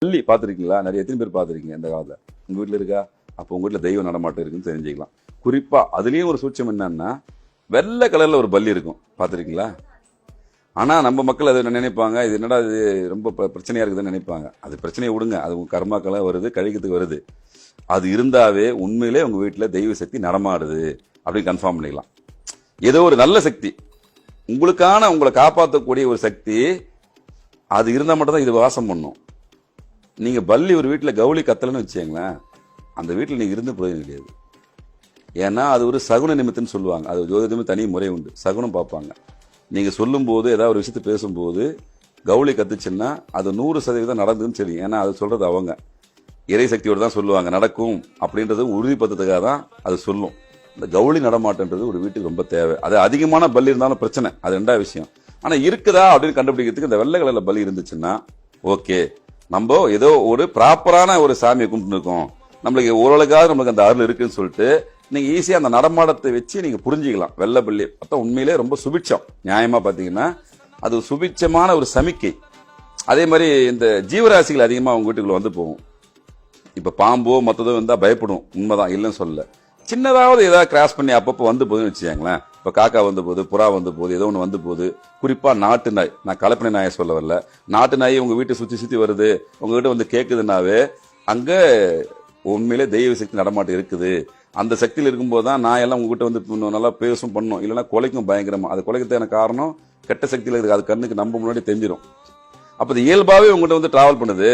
பள்ளி பார்த்துருக்கீங்களா? நிறைய எத்தனை பேர் பார்த்துருக்கீங்க இந்த காலத்தில். உங்கள் வீட்டில் இருக்கா? அப்போ உங்கள் வீட்டில் தெய்வ நடமாட்டம் இருக்குன்னு தெரிஞ்சுக்கலாம். குறிப்பாக அதுலேயும் ஒரு சூட்சம் என்னன்னா வெள்ளை கலரில் ஒரு பல்லி இருக்கும். பார்த்துருக்கீங்களா? ஆனால் நம்ம மக்கள் அதை நினைப்பாங்க. இது என்னடா இது ரொம்ப ப- இருக்குதுன்னு நினைப்பாங்க. அது பிரச்சனையை விடுங்க. அது உங்கள் கர்மாக்கெல்லாம் வருது கழிக்கிறதுக்கு வருது. அது இருந்தாவே உண்மையிலே உங்கள் வீட்டில் தெய்வ சக்தி நடமாடுது அப்படின்னு கன்ஃபார்ம் பண்ணிக்கலாம். ஏதோ ஒரு நல்ல சக்தி. உங்களுக்கான உங்களை காப்பாற்றக்கூடிய ஒரு சக்தி அது இருந்தால் மட்டும்தான் இது வாசம் பண்ணும். நீங்கள் பள்ளி ஒரு வீட்டில் கவுளி கத்தலைன்னு வச்சுங்களேன் அந்த வீட்டில் நீங்கள் இருந்து பிரயோஜனம் கிடையாது ஏன்னா அது ஒரு சகுன நிமித்தம்னு சொல்லுவாங்க. அது ஜோதிடமே தனி முறை உண்டு. சகுனம் பார்ப்பாங்க. நீங்கள் சொல்லும்போது ஏதாவது ஒரு விஷயத்தை பேசும்போது கவுளி கத்துச்சுன்னா அது நூறு சதவீதம் நடந்ததுன்னு சரி ஏன்னா அது சொல்கிறது அவங்க. இறை சக்தியோடு தான் சொல்லுவாங்க நடக்கும் அப்படின்றது உறுதிப்படுத்துறதுக்காக தான் அது சொல்லும். இந்த கவுளி நடமாட்டன்றது ஒரு வீட்டுக்கு ரொம்ப தேவை. அது அதிகமான பல்லி இருந்தாலும் பிரச்சனை. அது ரெண்டாவது விஷயம். ஆனால் இருக்குதா அப்படின்னு கண்டுபிடிக்கிறதுக்கு இந்த வெள்ளை கலரில் பலி இருந்துச்சுன்னா ஓகே. நம்ம ஏதோ ஒரு ப்ராப்பரான ஒரு சாமியை கும்பிட்டு இருக்கோம். நம்மளுக்கு ஓரளவுக்காவது நம்மளுக்கு அந்த அருள் இருக்குன்னு சொல்லிட்டு நீங்க ஈஸியா அந்த நடமாடத்தை வச்சு நீங்க புரிஞ்சுக்கலாம். வெள்ளப்பள்ளி பார்த்தா உண்மையிலே ரொம்ப சுபிட்சம். நியாயமா பாத்தீங்கன்னா அது சுபிட்சமான ஒரு சமிக்கை. அதே மாதிரி இந்த ஜீவராசிகள் அதிகமாக அவங்க வீட்டுக்குள்ள வந்து போகும். இப்போ பாம்போ மற்றதோ வந்தால் பயப்படும். உண்மைதான். இல்லைன்னு சொல்லலை. சின்னதாவது ஏதாவது கிராஸ் பண்ணி அப்பப்போ வந்து போதுன்னு வச்சுக்கோங்களேன். இப்போ காக்கா வந்து போகுது புறா வந்து போகுது ஏதோ ஒன்று வந்து போகுது. குறிப்பாக நாட்டு நாய் நான் கலப்பனை நாயை சொல்ல வரல. நாட்டு நாய் உங்கள் வீட்டை சுற்றி சுற்றி வருது உங்கள் வீட்டை வந்து கேட்குதுன்னாவே அங்கே உண்மையிலே தெய்வ சக்தி நடமாட்டம் இருக்குது. அந்த சக்தியில் இருக்கும்போது தான் நான் எல்லாம் உங்ககிட்ட வந்து இன்னும் நல்லா பேசும் பண்ணும். இல்லைன்னா குலைக்கும் பயங்கரமாக அது குலைக்கிறதுக்கான காரணம் கெட்ட சக்தியில் இருக்குது அது கண்ணுக்கு நம்ம முன்னாடி தெரிஞ்சிடும் அப்போ இது உங்கள்கிட்ட வந்து டிராவல் பண்ணுது.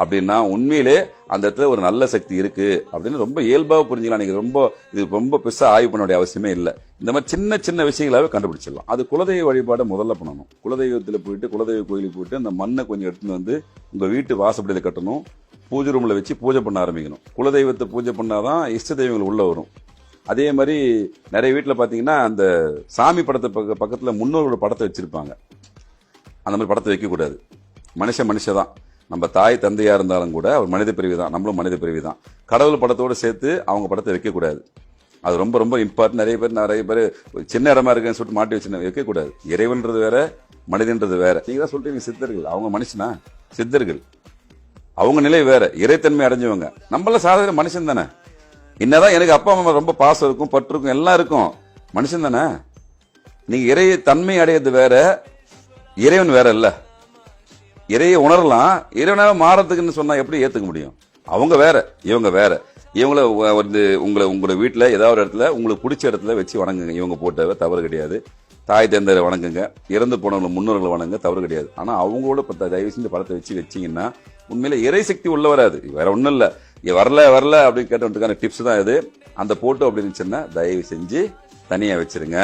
அப்படின்னா உண்மையிலே அந்த இடத்துல ஒரு நல்ல சக்தி இருக்கு அப்படின்னு ரொம்ப இயல்பாக புரிஞ்சுக்கலாம். நீங்க ரொம்ப இது ரொம்ப பெருசாக ஆய்வு பண்ண வேண்டிய அவசியமே இல்லை. இந்த மாதிரி சின்ன சின்ன விஷயங்களாவே கண்டுபிடிச்சிடலாம். அது குலதெய்வ வழிபாடை முதல்ல பண்ணணும். குலதெய்வத்தில் போயிட்டு குலதெய்வ கோயிலுக்கு போயிட்டு அந்த மண்ணை கொஞ்சம் எடுத்துன்னு வந்து உங்க வீட்டு வாசப்படியில் கட்டணும். பூஜை ரூம்ல வச்சு பூஜை பண்ண ஆரம்பிக்கணும். குலதெய்வத்தை பூஜை பண்ணாதான் இஷ்ட தெய்வங்கள் உள்ள வரும். அதே மாதிரி நிறைய வீட்டில் பார்த்தீங்கன்னா அந்த சாமி படத்தை பக்க பக்கத்தில் முன்னோர்களோட படத்தை வச்சிருப்பாங்க. அந்த மாதிரி படத்தை வைக்கக்கூடாது. மனுஷன் மனுஷன் தான் நம்ம தாய் தந்தையா இருந்தாலும் கூட அவர் மனித பிரிவு தான் நம்மளும் மனித பிரிவு தான் கடவுள் படத்தோடு சேர்த்து அவங்க படத்தை வைக்கக்கூடாது. அது ரொம்ப ரொம்ப இம்பார்ட்டன் நிறைய பேர் நிறைய பேர் சின்ன இடமா இருக்குன்னு சொல்லிட்டு மாட்டி வச்சு வைக்கக்கூடாது. இறைவன்றது வேற மனிதன்றது வேற. நீங்க தான் சொல்லிட்டு சித்தர்கள். அவங்க மனுஷனா? சித்தர்கள். அவங்க நிலை வேற. இறைத்தன்மை அடைஞ்சவங்க. நம்மள சாதாரண மனுஷன் தானே? என்னதான் எனக்கு அப்பா அம்மா ரொம்ப பாசம் இருக்கும் பற்று இருக்கும் எல்லாம் இருக்கும். மனுஷன் தானே? நீங்க இறைய தன்மை அடையிறது வேற இறைவன் வேற இல்லை. இறையை உணரலாம் இறைவனாக மாறதுக்குன்னு சொன்னா எப்படி ஏத்துக்க முடியும்? அவங்க வேற இவங்க வேற. இவங்கள வந்து உங்களை உங்களோட வீட்டில் ஏதாவது ஒரு இடத்துல உங்களுக்கு பிடிச்ச இடத்துல வச்சு வணங்குங்க. இவங்க போட்டவ தவறு கிடையாது. தாய் தந்தரை வணங்குங்க. இறந்து போனவங்களை முன்னோர்களை வணங்குங்க. தவறு கிடையாது. ஆனால் அவங்களோட பத்த தயவு செஞ்சு படத்தை வச்சு வச்சிங்கன்னா உண்மையில இறை சக்தி உள்ள வராது. வேற ஒன்றும் இல்லை. வரல வரல அப்படின்னு கேட்டவனுக்கான டிப்ஸ் தான் இது. அந்த போட்டோ அப்படி இருந்துச்சுன்னா தயவு செஞ்சு தனியாக வச்சிருங்க.